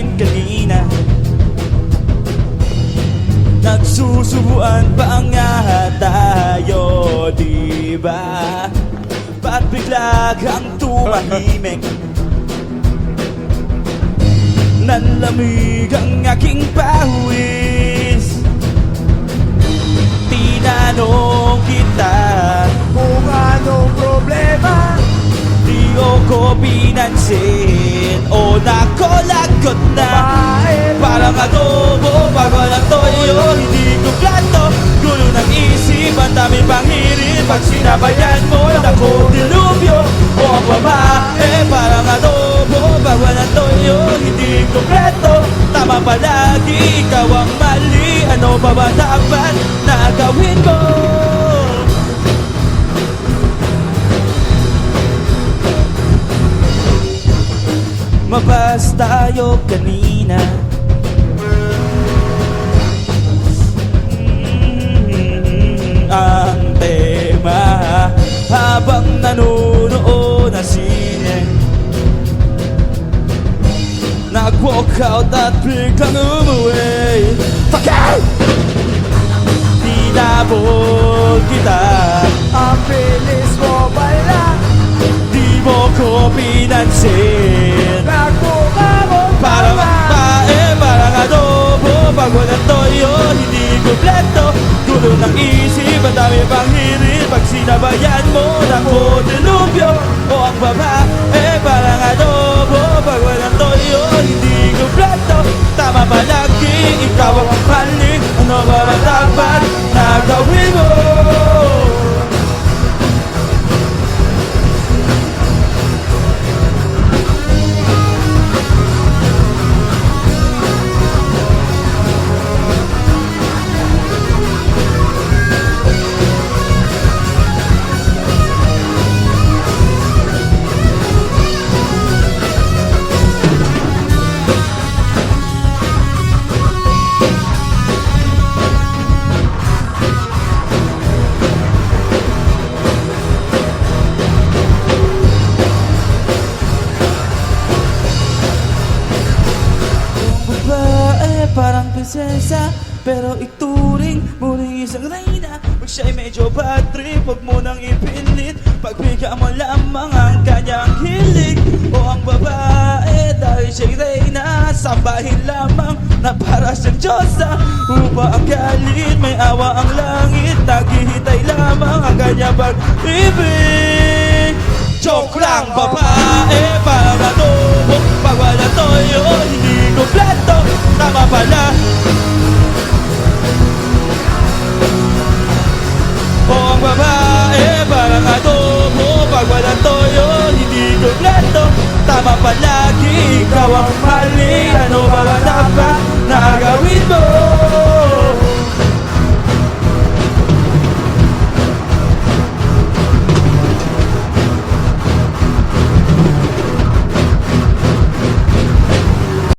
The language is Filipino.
akin kanina Nagsusubuan pa ang nga tayo, di ba? Ba't bigla kang tumahimik? Nanlamig ang aking pawis Tinanong kita kung pinansin. O nakolagot na. Parang adobo pag walang toyo Hindi ko plato. Gulo ng isip Ang dami pang hirit Pag sinabayan mo Naku dilubyo. O ang babae Parang adobo pag walang toyo Hindi ko plato. Tama palagi Ikaw ang mali. Ano ba ba dapat na gawin mo? Mabas tayo kanina. Mm, Ang tema Habang nanunood ng sine. Nag-walk out at biglang umuwi. Fuck! Tinabol kita. Ang ng isip, ang dami pang hirit. Pag sinabayan mo, naku, dilubyo. O ang babae, parang prinsesa Pero ituring muling isang reyna Pag siya'y medyo bad trip Huwag mo nang ipilit. Pagbigyan mo lamang ang kanyang hilig O ang babae dahil siya'y reyna Sambahin lamang na para siyang Diyosa. Upa ang galit, may awa ang langit Naghihintay lamang ang kanyang pag-ibig. Joke lang babae Parang adobo Pag wala toyo Hindi kompleto Tama tama palagi Ikaw ang mali. Ano ba